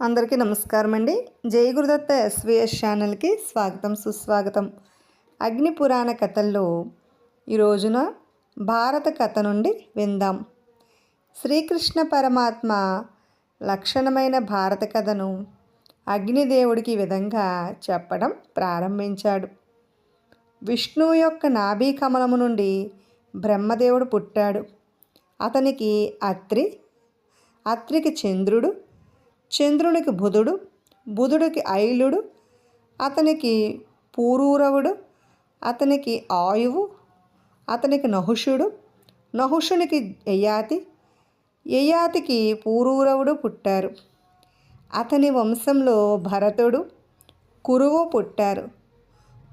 అందరికీ నమస్కారం అండి జై గురుదత్త ఎస్విఎస్ ఛానల్కి స్వాగతం సుస్వాగతం. అగ్ని పురాణ కథల్లో ఈ రోజున భారత కథ నుండి విందాం. శ్రీకృష్ణ పరమాత్మ లక్షణమైన భారత కథను అగ్నిదేవుడికి విధంగా చెప్పడం ప్రారంభించాడు. విష్ణువు యొక్క నాభీ కమలము నుండి బ్రహ్మదేవుడు పుట్టాడు. అతనికి అత్రి అత్రికి చంద్రుడు చంద్రునికి బుధుడు బుధుడికి ఐలుడు అతనికి పూరూరవుడు అతనికి ఆయువు అతనికి నహుషుడు నహుషునికి యయాతి యయాతికి పూరూరవుడు పుట్టారు. అతని వంశంలో భరతుడు కురువు పుట్టారు.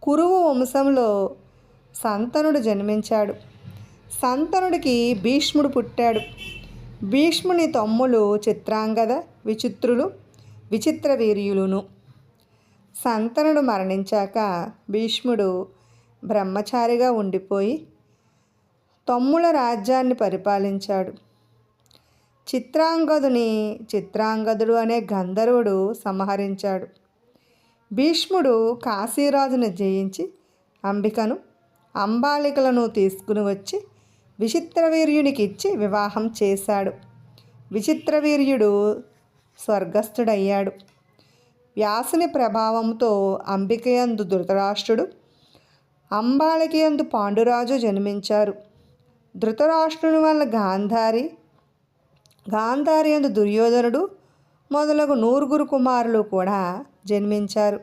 కురువు వంశంలో సంతనుడు జన్మించాడు. సంతనుడికి భీష్ముడు పుట్టాడు. భీష్ముని తమ్ములు చిత్రాంగద విచిత్రులు విచిత్ర వీర్యులును సంతనుడు మరణించాక భీష్ముడు బ్రహ్మచారిగా ఉండిపోయి తమ్ముల రాజ్యాన్ని పరిపాలించాడు. చిత్రాంగదుని చిత్రాంగదుడు అనే గంధర్వుడు సంహరించాడు. భీష్ముడు కాశీరాజును జయించి అంబికను అంబాలికలను తీసుకుని వచ్చి విచిత్రవీర్యునికి ఇచ్చి వివాహం చేశాడు. విచిత్రవీర్యుడు స్వర్గస్థుడయ్యాడు. వ్యాసుని ప్రభావంతో అంబికయందు ధృతరాష్ట్రుడు అంబాలికయందు పాండురాజు జన్మించారు. ధృతరాష్ట్రుని వల్ల గాంధారి గాంధారి యందు దుర్యోధనుడు మొదలగు నూరుగురు కుమారులు కూడా జన్మించారు.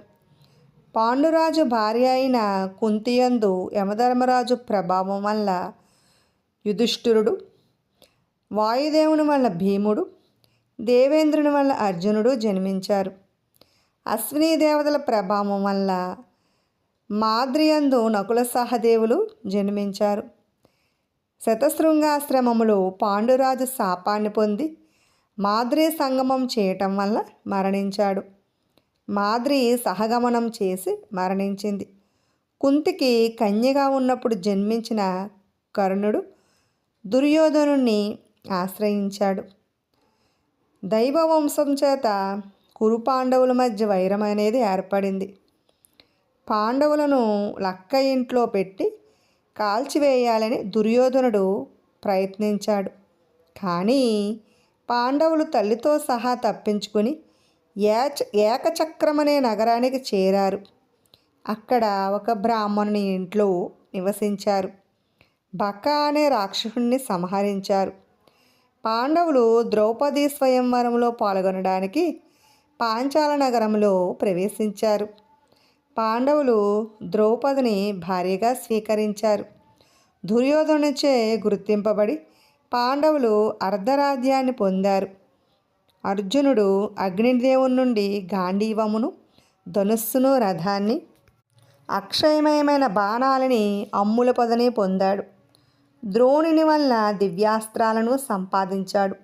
పాండురాజు భార్య అయిన కుంతియందు యమధర్మరాజు ప్రభావం వల్ల యుధిష్ఠిరుడు వాయుదేవుని వల్ల భీముడు దేవేంద్రుని వల్ల అర్జునుడు జన్మించారు. అశ్విని దేవతల ప్రభావం వల్ల మాద్రియందు నకుల సహదేవులు జన్మించారు. శతశృంగాశ్రమములో పాండురాజు శాపాన్ని పొంది మాద్రి సంగమం చేయటం వల్ల మరణించాడు. మాద్రి సహగమనం చేసి మరణించింది. కుంతికి కన్యగా ఉన్నప్పుడు జన్మించిన కర్ణుడు దుర్యోధనుణ్ణి ఆశ్రయించాడు. దైవవంశం చేత కురు పాండవుల మధ్య వైరం అనేది ఏర్పడింది. పాండవులను లక్క ఇంట్లో పెట్టి కాల్చివేయాలని దుర్యోధనుడు ప్రయత్నించాడు. కానీ పాండవులు తల్లితో సహా తప్పించుకుని ఏచ ఏకచక్రమనే నగరానికి చేరారు. అక్కడ ఒక బ్రాహ్మణుని ఇంట్లో నివసించారు. బక అనే రాక్షసుణ్ణి సంహరించారు. పాండవులు ద్రౌపది స్వయంవరంలో పాల్గొనడానికి పాంచాల నగరంలో ప్రవేశించారు. పాండవులు ద్రౌపదిని భార్యగా స్వీకరించారు. దుర్యోధనుచే గుర్తింపబడి పాండవులు అర్ధరాజ్యాన్ని పొందారు. అర్జునుడు అగ్నిదేవుని నుండి గాంధీవమును ధనుస్సును రథాన్ని అక్షయమయమైన బాణాలని అమ్ముల పొదని పొందాడు. ద్రోణుని వల్ల దివ్యాస్త్రాలను సంపాదించాడు.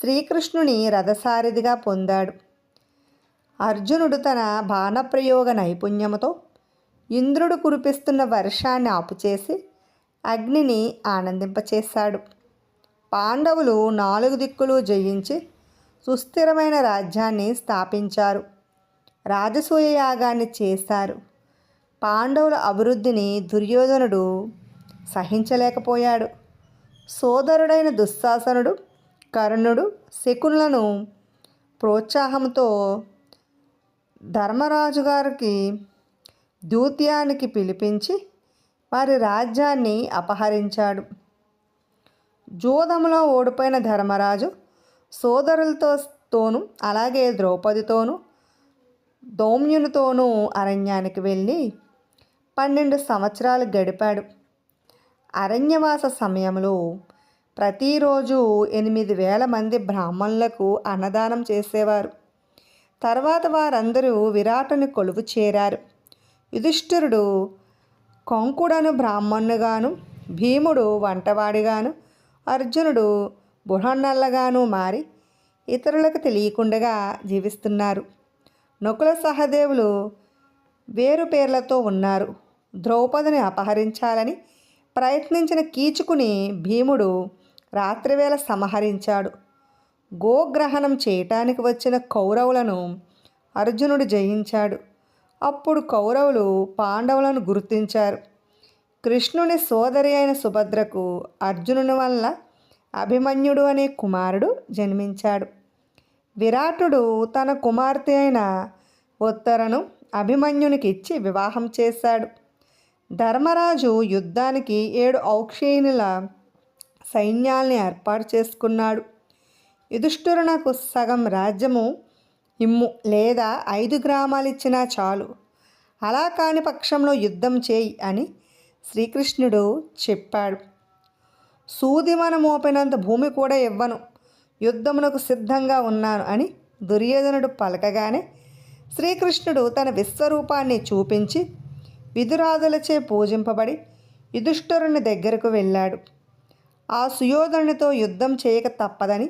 శ్రీకృష్ణుని రథసారథిగా పొందాడు. అర్జునుడు తన బాణప్రయోగ నైపుణ్యముతో ఇంద్రుడు కురిపిస్తున్న వర్షాన్ని ఆపుచేసి అగ్నిని ఆనందింపచేశాడు. పాండవులు నాలుగు దిక్కులు జయించి సుస్థిరమైన రాజ్యాన్ని స్థాపించారు. రాజసూయ యాగాన్ని చేశారు. పాండవుల అభివృద్ధిని దుర్యోధనుడు సహించలేకపోయాడు. సోదరుడైన దుశ్శాసనుడు కర్ణుడు శకునులను ప్రోత్సాహంతో ధర్మరాజు గారికి దూత్యానికి పిలిపించి వారి రాజ్యాన్ని అపహరించాడు. జూదంలో ఓడిపోయిన ధర్మరాజు సోదరులతో అలాగే ద్రౌపదితోనూ దౌమ్యునితోనూ అరణ్యానికి వెళ్ళి పన్నెండు సంవత్సరాలు గడిపాడు. అరణ్యవాస సమయంలో ప్రతిరోజు ఎనిమిది వేల మంది బ్రాహ్మణులకు అన్నదానం చేసేవారు. తర్వాత వారందరూ విరాటుని కొలువు చేరారు. యుధిష్ఠిరుడు కొంకుడను బ్రాహ్మణుగాను భీముడు వంటవాడిగాను అర్జునుడు బుహన్నల్లగాను మారి ఇతరులకు తెలియకుండా జీవిస్తున్నారు. నకుల సహదేవులు వేరు పేర్లతో ఉన్నారు. ద్రౌపదిని అపహరించాలని ప్రయత్నించిన కీచుకుని భీముడు రాత్రివేళ సంహరించాడు. గోగ్రహణం చేయటానికి వచ్చిన కౌరవులను అర్జునుడు జయించాడు. అప్పుడు కౌరవులు పాండవులను గుర్తించారు. కృష్ణుని సోదరి అయిన సుభద్రకు అర్జునుని వల్ల అభిమన్యుడు అనే కుమారుడు జన్మించాడు. విరాటుడు తన కుమార్తె అయిన ఉత్తరను అభిమన్యునికి ఇచ్చి వివాహం చేశాడు. ధర్మరాజు యుద్ధానికి ఏడు ఔక్షేయునుల సైన్యాల్ని ఏర్పాటు చేసుకున్నాడు. యుధిష్ఠురునకు సగం రాజ్యము ఇమ్ము లేదా ఐదు గ్రామాలు ఇచ్చినా చాలు. అలా కాని పక్షంలో యుద్ధం చేయి అని శ్రీకృష్ణుడు చెప్పాడు. సూదిమన మోపినంత భూమి కూడా ఇవ్వను. యుద్ధమునకు సిద్ధంగా ఉన్నాను అని దుర్యోధనుడు పలకగానే శ్రీకృష్ణుడు తన విశ్వరూపాన్ని చూపించి విధురాదులచే పూజింపబడి యుధిష్ఠరుని దగ్గరకు వెళ్ళాడు. ఆ సుయోధనునితో యుద్ధం చేయక తప్పదని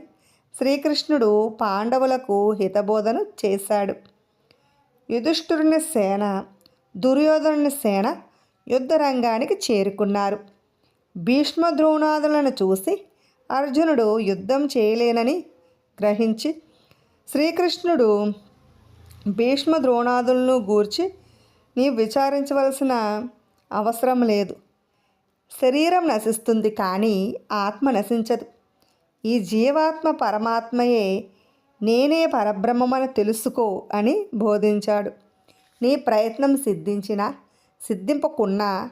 శ్రీకృష్ణుడు పాండవులకు హితబోధను చేశాడు. యుధిష్ఠురుని సేన దుర్యోధనుని సేన యుద్ధరంగానికి చేరుకున్నారు. భీష్మ ద్రోణాదులను చూసి అర్జునుడు యుద్ధం చేయలేనని గ్రహించి శ్రీకృష్ణుడు భీష్మ ద్రోణాదులను గూర్చి నీవు విచారించవలసిన అవసరం లేదు. శరీరం నశిస్తుంది కానీ ఆత్మ నశించదు. ఈ జీవాత్మ పరమాత్మయే నేనే పరబ్రహ్మమని తెలుసుకో అని బోధించాడు. నీ ప్రయత్నం సిద్ధించినా సిద్ధింపకున్నా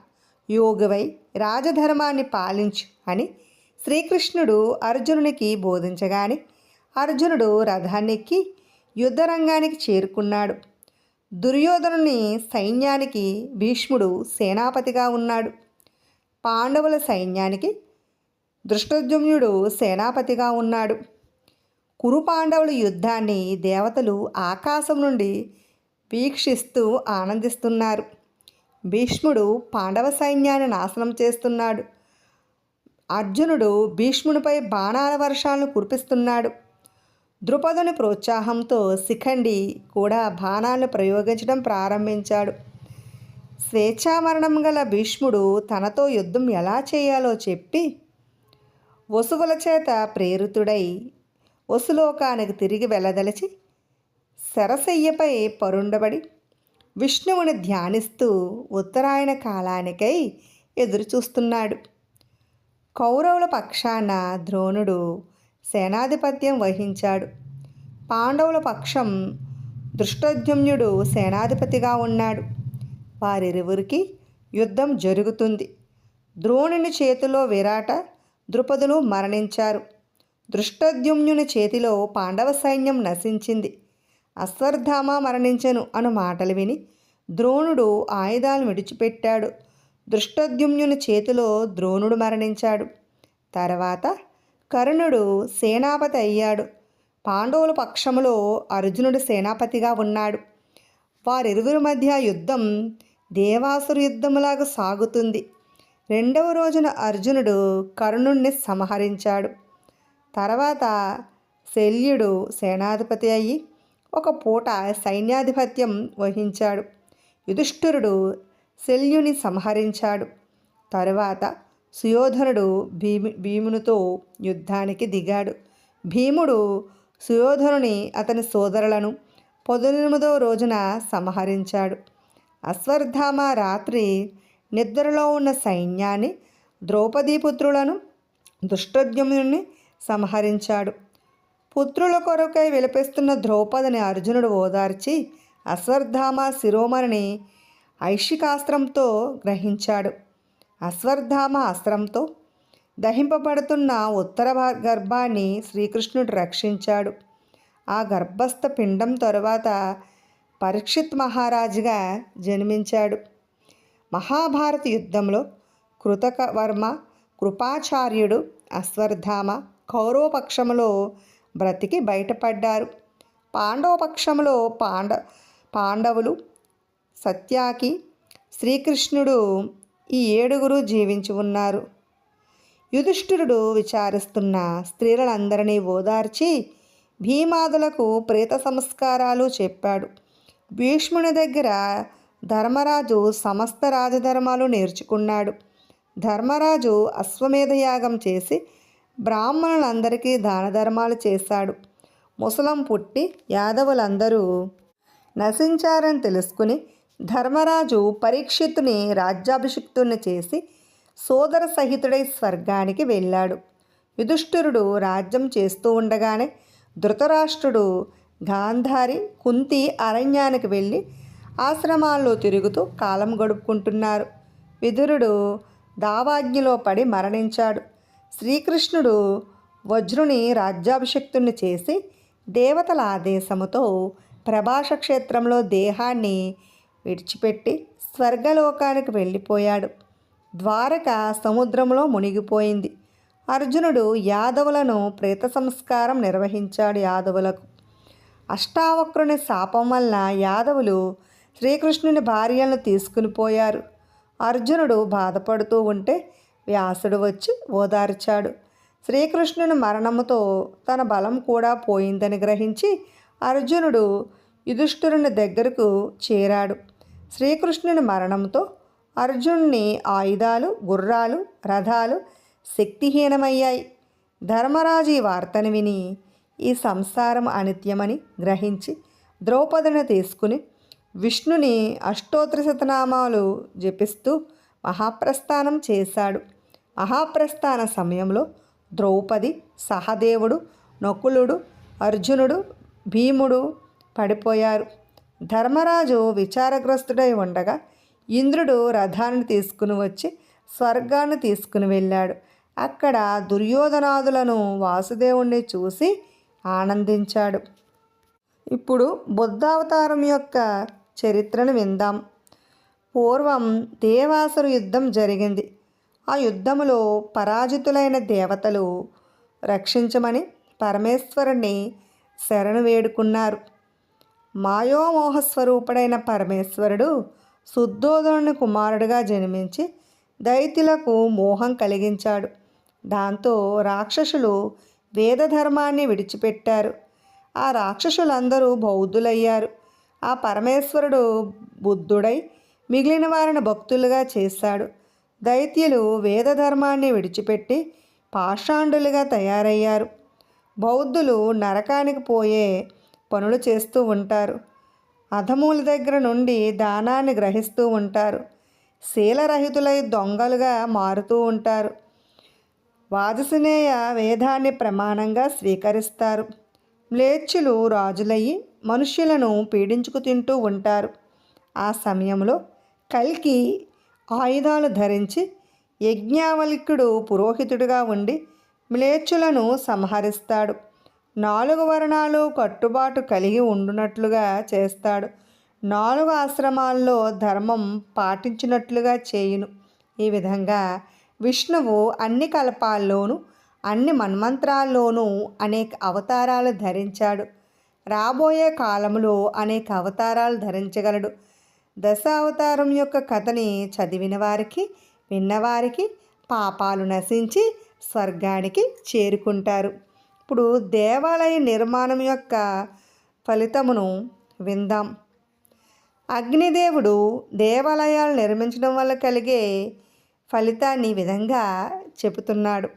యోగివై రాజధర్మాన్ని పాలించు అని శ్రీకృష్ణుడు అర్జునునికి బోధించగానే అర్జునుడు రథాన్నెక్కి యుద్ధరంగానికి చేరుకున్నాడు. దుర్యోధనుని సైన్యానికి భీష్ముడు సేనాపతిగా ఉన్నాడు. పాండవుల సైన్యానికి దృష్టోద్యుమ్నుడు సేనాపతిగా ఉన్నాడు. కురు పాండవుల యుద్ధాన్ని దేవతలు ఆకాశం నుండి వీక్షిస్తూ ఆనందిస్తున్నారు. భీష్ముడు పాండవ సైన్యాన్ని నాశనం చేస్తున్నాడు. అర్జునుడు భీష్మునిపై బాణాల వర్షాలను కురిపిస్తున్నాడు. ద్రుపదుని ప్రోత్సాహంతో శిఖండి కూడా బాణాలను ప్రయోగించడం ప్రారంభించాడు. స్వేచ్ఛామరణం గల భీష్ముడు తనతో యుద్ధం ఎలా చేయాలో చెప్పి వసువుల చేత ప్రేరితుడై వసులోకానికి తిరిగి వెళ్ళదలిచి శరసయ్యపై పరుండబడి విష్ణువుని ధ్యానిస్తూ ఉత్తరాయణ కాలానికై ఎదురుచూస్తున్నాడు. కౌరవుల పక్షాన ద్రోణుడు సేనాధిపత్యం వహించాడు. పాండవుల పక్షం దృష్టోద్యుమ్నుడు సేనాధిపతిగా ఉన్నాడు. వారిరువురికి యుద్ధం జరుగుతుంది. ద్రోణుని చేతిలో విరాట ద్రుపదులు మరణించారు. దృష్టద్యుమ్నుని చేతిలో పాండవ సైన్యం నశించింది. అశ్వర్ధామ మరణించెను అను మాటలు విని ద్రోణుడు ఆయుధాలు విడిచిపెట్టాడు. దృష్టద్యుమ్నుని చేతిలో ద్రోణుడు మరణించాడు. తర్వాత కర్ణుడు సేనాపతి అయ్యాడు. పాండవుల పక్షములో అర్జునుడు సేనాపతిగా ఉన్నాడు. వారిరువురి మధ్య యుద్ధం దేవాసురు యుద్ధములాగా సాగుతుంది. రెండవ రోజున అర్జునుడు కర్ణుణ్ణి సంహరించాడు. తర్వాత శల్యుడు సేనాధిపతి అయ్యి ఒక పూట సైన్యాధిపత్యం వహించాడు. యుధిష్ఠురుడు శల్యుని సంహరించాడు. తరువాత సుయోధనుడు భీమి భీమునితో యుద్ధానికి దిగాడు. భీముడు సుయోధనుని అతని సోదరులను పొదెనిమిదవ రోజున సంహరించాడు. అశ్వర్ధామ రాత్రి నిద్రలో ఉన్న సైన్యాన్ని ద్రౌపదీపుత్రులను దుష్టద్యుమ్నుని సంహరించాడు. పుత్రుల కొరకై విలపిస్తున్న ద్రౌపదిని అర్జునుడు ఓదార్చి అశ్వర్ధామ శిరోమణిని ఐషికాస్త్రంతో గ్రహించాడు. అశ్వర్ధామ అస్త్రంతో దహింపబడుతున్న ఉత్తర భా- గర్భాన్ని శ్రీకృష్ణుడు రక్షించాడు. ఆ గర్భస్థ పిండం తరువాత పరీక్షిత్ మహారాజుగా జన్మించాడు. మహాభారత యుద్ధంలో కృతక వర్మ కృపాచార్యుడు అశ్వర్ధామ కౌరవపక్షంలో బ్రతికి బయటపడ్డారు. పాండవపక్షంలో పాండ పాండవులు సత్యాకి శ్రీకృష్ణుడు ఈ ఏడుగురు జీవించి ఉన్నారు. యుధిష్ఠిరుడు విచారిస్తున్న స్త్రీలందరినీ ఓదార్చి భీమాదులకు ప్రేత సంస్కారాలు చెప్పాడు. భీష్ముని దగ్గర ధర్మరాజు సమస్త రాజధర్మాలు నేర్చుకున్నాడు. ధర్మరాజు అశ్వమేధయాగం చేసి బ్రాహ్మణులందరికీ దాన ధర్మాలు చేశాడు. ముసలం పుట్టి యాదవులందరూ నశించారని తెలుసుకుని ధర్మరాజు పరీక్షితుని రాజ్యాభిషిక్తుని చేసి సోదర సహితుడై స్వర్గానికి వెళ్ళాడు. యుధిష్ఠిరుడు రాజ్యం చేస్తూ ఉండగానే ధృతరాష్ట్రుడు గాంధారి కుంతి అరణ్యానికి వెళ్ళి ఆశ్రమాల్లో తిరుగుతూ కాలం గడుపుకుంటున్నారు. విదురుడు దావాజ్ఞలో పడి మరణించాడు. శ్రీకృష్ణుడు వజ్రుని రాజ్యాభిషక్తుని చేసి దేవతల ఆదేశముతో ప్రభాష క్షేత్రంలో దేహాన్ని విడిచిపెట్టి స్వర్గలోకానికి వెళ్ళిపోయాడు. ద్వారక సముద్రంలో మునిగిపోయింది. అర్జునుడు యాదవులను ప్రేత సంస్కారం నిర్వహించాడు యాదవులకు. అష్టావక్రుని శాపం వలన యాదవులు శ్రీకృష్ణుని భార్యలను తీసుకుని పోయారు. అర్జునుడు బాధపడుతూ ఉంటే వ్యాసుడు వచ్చి ఓదార్చాడు. శ్రీకృష్ణుని మరణముతో తన బలం కూడా పోయిందని గ్రహించి అర్జునుడు యుధిష్ఠురుని దగ్గరకు చేరాడు. శ్రీకృష్ణుని మరణంతో అర్జునుని ఆయుధాలు గుర్రాలు రథాలు శక్తిహీనమయ్యాయి. ధర్మరాజు ఈ వార్తను విని ఈ సంసారం అనిత్యమని గ్రహించి ద్రౌపదిని తీసుకుని విష్ణుని అష్టోత్రశతనామాలు జపిస్తూ మహాప్రస్థానం చేశాడు. మహాప్రస్థాన సమయంలో ద్రౌపది సహదేవుడు నకులుడు అర్జునుడు భీముడు పడిపోయారు. ధర్మరాజు విచారగ్రస్తుడై ఉండగా ఇంద్రుడు రథాన్ని తీసుకుని వచ్చి స్వర్గాన్ని తీసుకుని వెళ్ళాడు. అక్కడ దుర్యోధనాదులను వాసుదేవుణ్ణి చూసి ఆనందించాడు. ఇప్పుడు బుద్ధావతారం యొక్క చరిత్రను విందాం. పూర్వం దేవాసురు యుద్ధం జరిగింది. ఆ యుద్ధములో పరాజితులైన దేవతలు రక్షించమని పరమేశ్వరుణ్ణి శరణు వేడుకున్నారు. మాయోమోహస్వరూపుడైన పరమేశ్వరుడు శుద్ధోదనుని కుమారుడిగా జన్మించి దైత్యులకు మోహం కలిగించాడు. దాంతో రాక్షసులు వేదధర్మాన్ని విడిచిపెట్టారు. ఆ రాక్షసులందరూ బౌద్ధులయ్యారు. ఆ పరమేశ్వరుడు బుద్ధుడై మిగిలిన వారిని భక్తులుగా చేశాడు. దైత్యులు వేదధర్మాన్ని విడిచిపెట్టి పాషాండులుగా తయారయ్యారు. బౌద్ధులు నరకానికి పోయే పనులు చేస్తూ ఉంటారు. అధముల దగ్గర నుండి దానాన్ని గ్రహిస్తూ ఉంటారు. శీలరహితులై దొంగలుగా మారుతూ ఉంటారు. వాదసినేయ వేదాన్ని ప్రమాణంగా స్వీకరిస్తారు. మ్లేచ్చులు రాజులయ్యి మనుష్యులను పీడించుకు తింటూ ఉంటారు. ఆ సమయంలో కల్కి ఆయుధాలు ధరించి యజ్ఞావల్కుడు పురోహితుడిగా ఉండి మ్లేచ్చులను సంహరిస్తాడు. నాలుగు వర్ణాలు కట్టుబాటు కలిగి ఉండునట్లుగా చేస్తాడు. నాలుగు ఆశ్రమాల్లో ధర్మం పాటించినట్లుగా చేయును. ఈ విధంగా విష్ణువు అన్ని కల్పాల్లోనూ అన్ని మన్మంత్రాల్లోనూ అనేక అవతారాలు ధరించాడు. రాబోయే కాలంలో అనేక అవతారాలు ధరించగలడు. దశ అవతారం యొక్క కథని చదివిన వారికి విన్నవారికి పాపాలు నశించి స్వర్గానికి చేరుకుంటారు. ఇప్పుడు దేవాలయ నిర్మాణం యొక్క ఫలితమును విందాం. అగ్నిదేవుడు దేవాలయాలు నిర్మించడం వల్ల కలిగే ఫలితాన్ని విధంగా చెబుతున్నాడు.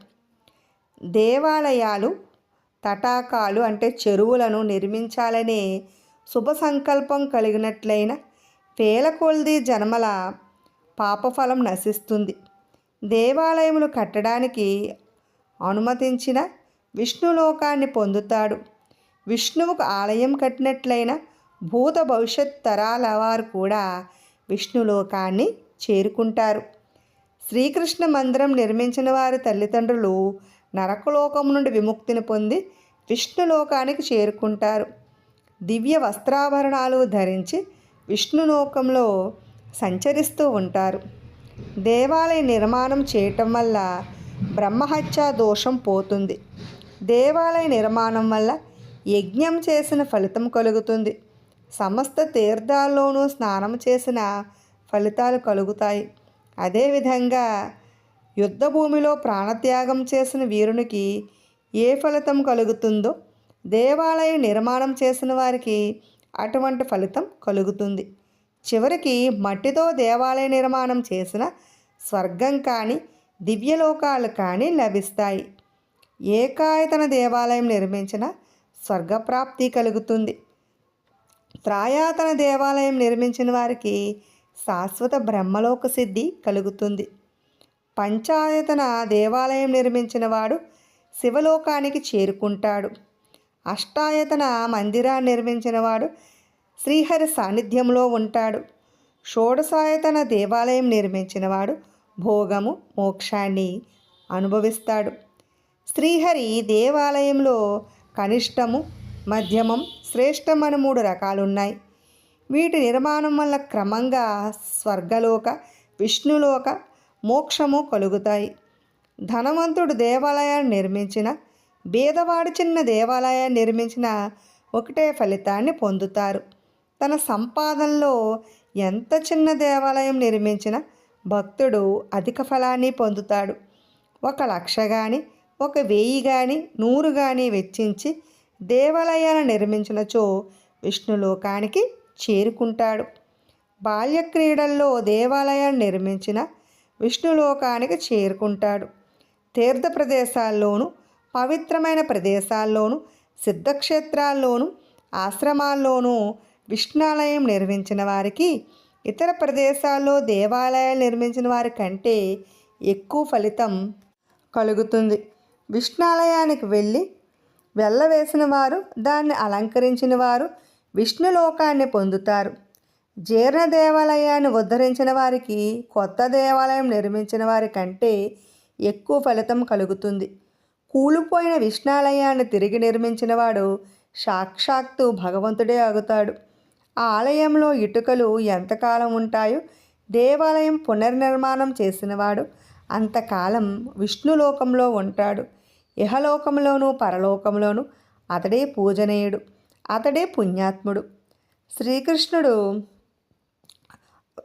దేవాలయాలు తటాకాలు అంటే చెరువులను నిర్మించాలనే శుభ సంకల్పం కలిగినట్లయిన పేలకొల్ది కొలది జన్మల పాపఫలం నశిస్తుంది. దేవాలయములు కట్టడానికి అనుమతించిన విష్ణులోకాన్ని పొందుతాడు. విష్ణువుకు ఆలయం కట్టినట్లయిన భూత భవిష్యత్ తరాల వారు కూడా విష్ణులోకాన్ని చేరుకుంటారు. శ్రీకృష్ణ మందిరం నిర్మించిన వారి తల్లిదండ్రులు నరకలోకం నుండి విముక్తిని పొంది విష్ణులోకానికి చేరుకుంటారు. దివ్య వస్త్రాభరణాలు ధరించి విష్ణులోకంలో సంచరిస్తూ ఉంటారు. దేవాలయ నిర్మాణం చేయటం వల్ల బ్రహ్మహత్యా దోషం పోతుంది. దేవాలయ నిర్మాణం వల్ల యజ్ఞం చేసిన ఫలితం కలుగుతుంది. సమస్త తీర్థాల్లోనూ స్నానం చేసిన ఫలితాలు కలుగుతాయి. అదేవిధంగా యుద్ధభూమిలో ప్రాణత్యాగం చేసిన వీరునికి ఏ ఫలితం కలుగుతుందో దేవాలయ నిర్మాణం చేసిన వారికి అటువంటి ఫలితం కలుగుతుంది. చివరికి మట్టితో దేవాలయ నిర్మాణం చేసిన స్వర్గం కానీ దివ్యలోకాలు కానీ లభిస్తాయి. ఏకాయతన దేవాలయం నిర్మించిన స్వర్గప్రాప్తి కలుగుతుంది. త్రాయాతన దేవాలయం నిర్మించిన వారికి శాశ్వత బ్రహ్మలోక సిద్ధి కలుగుతుంది. పంచాయతన దేవాలయం నిర్మించిన వాడు శివలోకానికి చేరుకుంటాడు. అష్టాయతన మందిరాన్ని నిర్మించిన వాడు శ్రీహరి సాన్నిధ్యంలో ఉంటాడు. షోడసాయతన దేవాలయం నిర్మించినవాడు భోగము మోక్షాన్ని అనుభవిస్తాడు. శ్రీహరి దేవాలయంలో కనిష్టము మధ్యమం శ్రేష్టం అని మూడు రకాలున్నాయి. వీటి నిర్మాణం వల్ల క్రమంగా స్వర్గలోక విష్ణులోక మోక్షము కలుగుతాయి. ధనవంతుడు దేవాలయాన్ని నిర్మించిన బీదవాడు చిన్న దేవాలయాన్ని నిర్మించిన ఒకటే ఫలితాన్ని పొందుతారు. తన సంపాదనలో ఎంత చిన్న దేవాలయం నిర్మించిన భక్తుడు అధిక ఫలాన్ని పొందుతాడు. ఒక లక్ష కానీ ఒక వెయ్యి కానీ నూరు కానీ వెచ్చించి దేవాలయాన్ని నిర్మించినచో విష్ణులోకానికి చేరుకుంటాడు. బాల్య క్రీడల్లో దేవాలయాన్ని నిర్మించిన విష్ణులోకానికి చేరుకుంటాడు. తీర్థ ప్రదేశాల్లోనూ పవిత్రమైన ప్రదేశాల్లోనూ సిద్ధక్షేత్రాల్లోనూ ఆశ్రమాల్లోనూ విష్ణాలయం నిర్మించిన వారికి ఇతర ప్రదేశాల్లో దేవాలయాలు నిర్మించిన వారి కంటే ఎక్కువ ఫలితం కలుగుతుంది. విష్ణాలయానికి వెళ్ళి వెళ్ళవేసిన వారు దాన్ని అలంకరించిన వారు విష్ణులోకాన్ని పొందుతారు. జీర్ణ దేవాలయాన్ని ఉద్ధరించిన వారికి కొత్త దేవాలయం నిర్మించిన వారి కంటే ఎక్కువ ఫలితం కలుగుతుంది. కూలిపోయిన విష్ణాలయాన్ని తిరిగి నిర్మించిన వాడు సాక్షాత్తు భగవంతుడే ఆగుతాడు. ఆ ఆలయంలో ఇటుకలు ఎంతకాలం ఉంటాయో దేవాలయం పునర్నిర్మాణం చేసినవాడు అంతకాలం విష్ణులోకంలో ఉంటాడు. ఇహలోకంలోనూ పరలోకంలోనూ అతడే పూజనీయుడు అతడే పుణ్యాత్ముడు. శ్రీకృష్ణుడు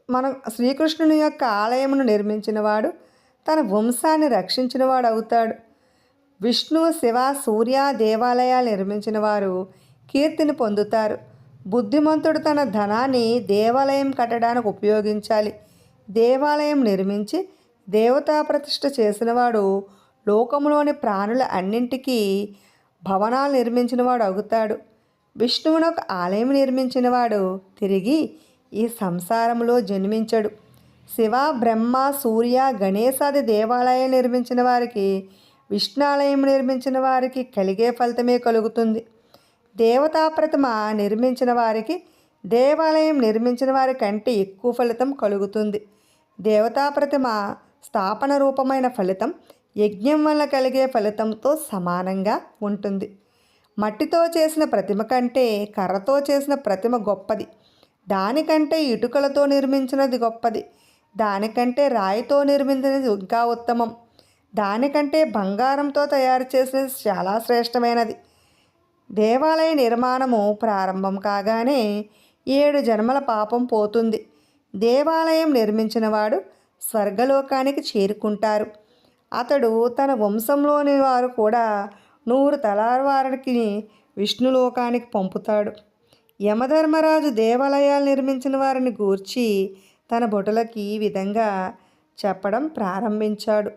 మన శ్రీకృష్ణుని యొక్క ఆలయమును నిర్మించినవాడు తన వంశాన్ని రక్షించినవాడు అవుతాడు. విష్ణు శివ సూర్య దేవాలయాలు నిర్మించిన వారు కీర్తిని పొందుతారు. బుద్ధిమంతుడు తన ధనాన్ని దేవాలయం కట్టడానికి ఉపయోగించాలి. దేవాలయం నిర్మించి దేవతా ప్రతిష్ఠ చేసినవాడు లోకంలోని ప్రాణుల అన్నింటికీ భవనాలు నిర్మించినవాడు అవుతాడు. విష్ణువును ఒక ఆలయం నిర్మించినవాడు తిరిగి ఈ సంసారంలో జన్మించడు. శివ బ్రహ్మ సూర్య గణేశాది దేవాలయం నిర్మించిన వారికి విష్ణాలయం నిర్మించిన వారికి కలిగే ఫలితమే కలుగుతుంది. దేవతా ప్రతిమ నిర్మించిన వారికి దేవాలయం నిర్మించిన వారి కంటే ఎక్కువ ఫలితం కలుగుతుంది. దేవతా ప్రతిమ స్థాపన రూపమైన ఫలితం యజ్ఞం వల్ల కలిగే ఫలితంతో సమానంగా ఉంటుంది. మట్టితో చేసిన ప్రతిమ కంటే కర్రతో చేసిన ప్రతిమ గొప్పది. దానికంటే ఇటుకలతో నిర్మించినది గొప్పది. దానికంటే రాయితో నిర్మించినది ఇంకా ఉత్తమం. దానికంటే బంగారంతో తయారు చేసినది చాలా శ్రేష్టమైనది. దేవాలయ నిర్మాణము ప్రారంభం కాగానే ఏడు జన్మల పాపం పోతుంది. దేవాలయం నిర్మించినవాడు స్వర్గలోకానికి చేరుకుంటారు. అతడు తన వంశంలోని వారు కూడా నూరు తలారవారికి విష్ణులోకానికి పంపుతాడు. యమధర్మరాజు దేవాలయాలు నిర్మించిన వారిని గూర్చి తన భటులకి ఈ విధంగా చెప్పడం ప్రారంభించాడు.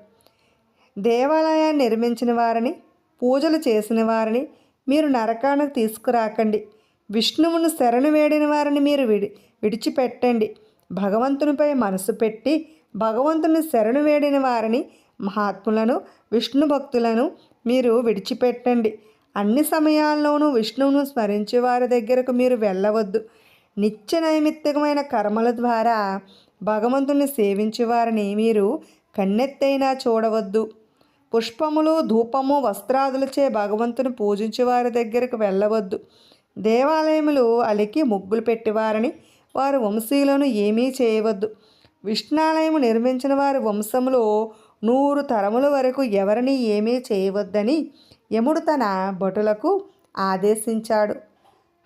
దేవాలయాన్ని నిర్మించిన వారిని పూజలు చేసిన వారిని మీరు నరకానికి తీసుకురాకండి. విష్ణువును శరణు వేడిన వారిని మీరు విడి విడిచిపెట్టండి. భగవంతునిపై మనసు పెట్టి భగవంతుని శరణు వేడిన వారిని మహాత్ములను విష్ణు భక్తులను మీరు విడిచిపెట్టండి. అన్ని సమయాల్లోనూ విష్ణువును స్మరించే వారి దగ్గరకు మీరు వెళ్ళవద్దు. నిత్య నైమిత్తికమైన కర్మల ద్వారా భగవంతుని సేవించే వారిని మీరు కన్నెత్తైనా చూడవద్దు. పుష్పములు ధూపము వస్త్రాదులచే భగవంతుని పూజించే వారి దగ్గరకు వెళ్ళవద్దు. దేవాలయములు అలికి ముగ్గులు పెట్టేవారని వారి వంశీయులను ఏమీ చేయవద్దు. విష్ణాలయము నిర్మించిన వారి వంశములో నూరు తరముల వరకు ఎవరిని ఏమీ చేయవద్దని యముడు తన భటులకు ఆదేశించాడు.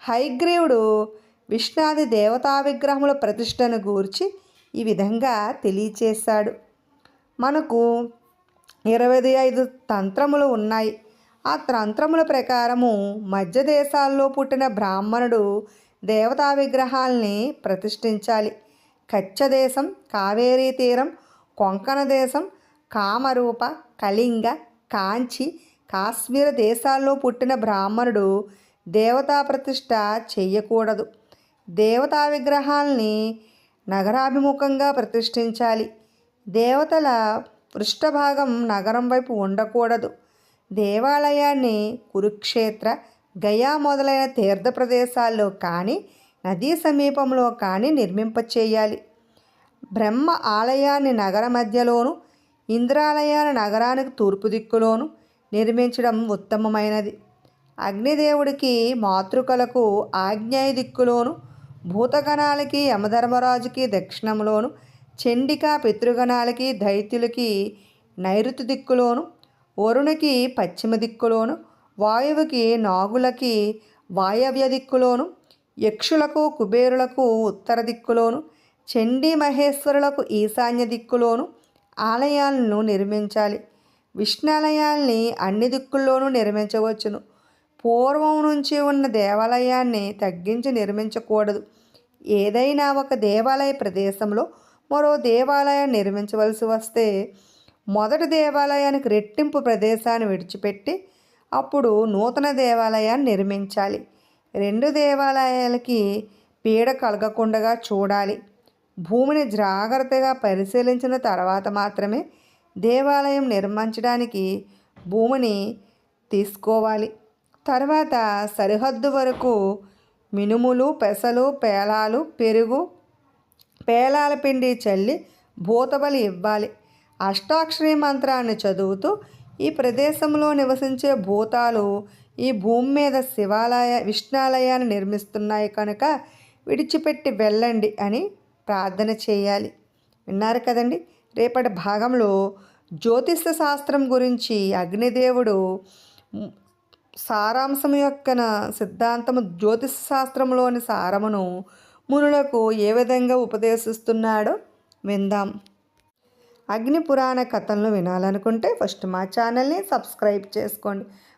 హైగ్రీవుడు విష్ణాది దేవతా విగ్రహముల ప్రతిష్టను గూర్చి ఈ విధంగా తెలియచేశాడు. మనకు ఇరవై ఐదు తంత్రములు ఉన్నాయి. ఆ తంత్రముల ప్రకారము మధ్య దేశాల్లో పుట్టిన బ్రాహ్మణుడు దేవతా విగ్రహాల్ని ప్రతిష్ఠించాలి. కచ్చదేశం కావేరీ తీరం కొంకణ దేశం కామరూప కళింగ కాంచి కాశ్మీర దేశాల్లో పుట్టిన బ్రాహ్మణుడు దేవతా ప్రతిష్ట చెయ్యకూడదు. దేవతా విగ్రహాల్ని నగరాభిముఖంగా ప్రతిష్ఠించాలి. దేవతల పృష్ఠభాగం నగరం వైపు ఉండకూడదు. దేవాలయాన్ని కురుక్షేత్ర గయా మొదలైన తీర్థ ప్రదేశాల్లో కానీ నదీ సమీపంలో కానీ నిర్మింపచేయాలి. బ్రహ్మ ఆలయాన్ని నగర మధ్యలోను ఇంద్రాలయాల నగరానికి తూర్పు దిక్కులోను నిర్మించడం ఉత్తమమైనది. అగ్నిదేవుడికి మాతృకలకు ఆగ్నేయ దిక్కులోను భూతగణాలకి యమధర్మరాజుకి దక్షిణంలోను చండిక పితృగణాలకి దైత్యులకి నైరుతి దిక్కులోను వరుణుకి పశ్చిమ దిక్కులోను వాయువుకి నాగులకి వాయవ్య దిక్కులోను యక్షులకు కుబేరులకు ఉత్తర దిక్కులోను చండీ మహేశ్వరులకు ఈశాన్య దిక్కులోను ఆలయాలను నిర్మించాలి. విష్ణాలయాల్ని అన్ని దిక్కుల్లోనూ నిర్మించవచ్చును. పూర్వం నుంచి ఉన్న దేవాలయాన్ని తగ్గించి నిర్మించకూడదు. ఏదైనా ఒక దేవాలయ ప్రదేశంలో మరో దేవాలయం నిర్మించవలసి వస్తే మొదటి దేవాలయానికి రెట్టింపు ప్రదేశాన్ని విడిచిపెట్టి అప్పుడు నూతన దేవాలయాన్ని నిర్మించాలి. రెండు దేవాలయాలకి పీడ కలగకుండా చూడాలి. భూమిని జాగ్రత్తగా పరిశీలించిన తర్వాత మాత్రమే దేవాలయం నిర్మించడానికి భూమిని తీసుకోవాలి. తర్వాత సరిహద్దు వరకు మినుములు పెసలు పేలాలు పెరుగు పేలాల పిండి చల్లి భూతబలి ఇవ్వాలి. అష్టాక్షరి మంత్రాన్ని చదువుతూ ఈ ప్రదేశంలో నివసించే భూతాలు ఈ భూమి మీద శివాలయ విష్ణాలయాన్ని నిర్మిస్తున్నాయి కనుక విడిచిపెట్టి వెళ్ళండి అని ప్రార్థన చేయాలి. విన్నారు కదండి? రేపటి భాగంలో జ్యోతిష శాస్త్రం గురించి అగ్నిదేవుడు సారాంశం యొక్క సిద్ధాంతము జ్యోతిష శాస్త్రంలోని సారమును మునులకు ఏ విధంగా ఉపదేశిస్తున్నాడో విందాం. అగ్ని పురాణ కథలను వినాలనుకుంటే ఫస్ట్ మా ఛానల్ని సబ్స్క్రైబ్ చేసుకోండి.